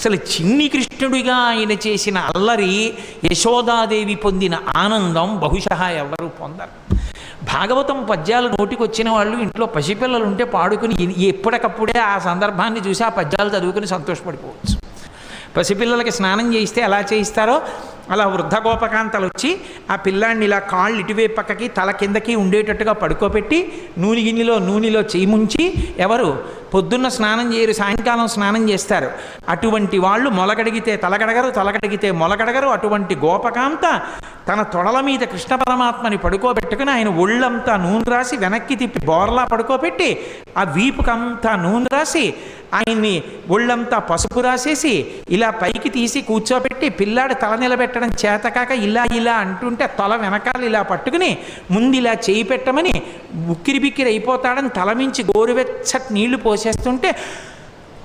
అసలు చిన్ని కృష్ణుడిగా ఆయన చేసిన అల్లరి యశోదాదేవి పొందిన ఆనందం బహుశా ఎవరు పొందరు. భాగవతం పద్యాలు నోటికి వచ్చిన వాళ్ళు ఇంట్లో పసిపిల్లలు ఉంటే పాడుకుని ఎప్పటికప్పుడే ఆ సందర్భాన్ని చూసి ఆ పద్యాలు చదువుకుని సంతోషపడిపోవచ్చు. పసిపిల్లలకి స్నానం చేయిస్తే ఎలా చేయిస్తారో అలా వృద్ధ గోపకాంతలు వచ్చి ఆ పిల్లాడిని ఇలా కాళ్ళు ఇటువైపు పక్కకి తల కిందకి ఉండేటట్టుగా పడుకోబెట్టి నూనె గిన్నెలో నూనెలో చేయి ముంచి ఎవరు పొద్దున్న స్నానం చేయరు సాయంకాలం స్నానం చేస్తారు. అటువంటి వాళ్ళు మొలకడిగితే తలగడగరు తలకడిగితే మొలకడగరు. అటువంటి గోపకాంత తన తొడల మీద కృష్ణ పరమాత్మని పడుకోబెట్టుకుని ఆయన ఒళ్ళంతా నూనె రాసి వెనక్కి తిప్పి బోర్లా పడుకోబెట్టి ఆ వీపుకంతా నూనె రాసి ఆయన్ని ఒళ్ళంతా పసుపు రాసేసి ఇలా పైకి తీసి కూర్చోబెట్టి పిల్లాడు తల నిలబెట్టడం చేతకాక ఇలా ఇలా అంటుంటే తల వెనకాల ఇలా పట్టుకుని ముందు ఇలా చేయి పెట్టమని ఉక్కిరి బిక్కిరి అయిపోతాడని తలమించి గోరువెచ్చటి నీళ్ళు పోసేస్తుంటే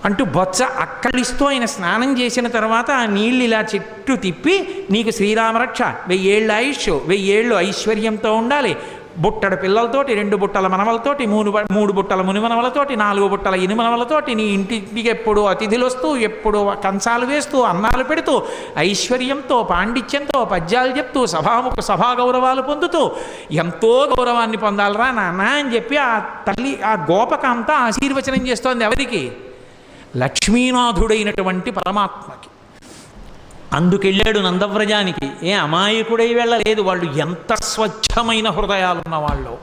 అంటూ బొత్స అక్కడిస్తూ ఆయన స్నానం చేసిన తర్వాత ఆ నీళ్ళు ఇలా చెట్టు తిప్పి నీకు శ్రీరామరక్ష వెయ్యేళ్ళు ఆయుష్ వెయ్యేళ్ళు ఐశ్వర్యంతో ఉండాలి. బుట్టడు పిల్లలతోటి రెండు బుట్టల మనవలతోటి మూడు మూడు బుట్టల మునిమనవలతోటి నాలుగు బుట్టల ఇనుమనవలతోటి నీ ఇంటికి ఎప్పుడు అతిథులు వస్తూ ఎప్పుడు కంచాలు వేస్తూ అన్నాలు పెడుతూ ఐశ్వర్యంతో పాండిత్యంతో పద్యాలు చెప్తూ సభాముఖ సభా గౌరవాలు పొందుతూ ఎంతో గౌరవాన్ని పొందాలరా నాన్న అని చెప్పి ఆ తల్లి ఆ గోపకాంత ఆశీర్వచనం చేస్తోంది ఎవరికి? లక్ష్మీనాథుడైనటువంటి పరమాత్మకి. అందుకెళ్ళాడు నందవ్రజానికి. ఏ అమాయకుడై వెళ్ళలేదు వాళ్ళు. ఎంత స్వచ్ఛమైన హృదయాలున్న వాళ్ళు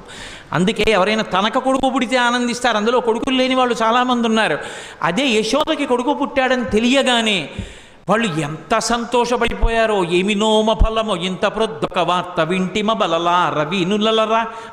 అందుకే ఎవరైనా తనక కొడుకు పుడితే ఆనందిస్తారు. అందులో కొడుకులు లేని వాళ్ళు చాలామంది ఉన్నారు. అదే యశోదకి కొడుకు పుట్టాడని తెలియగానే వాళ్ళు ఎంత సంతోషపడిపోయారో. ఏమి నోమ ఫలమో. ఇంత ప్రొద్దొక వార్త వింటిమ బలలా. రవినులరా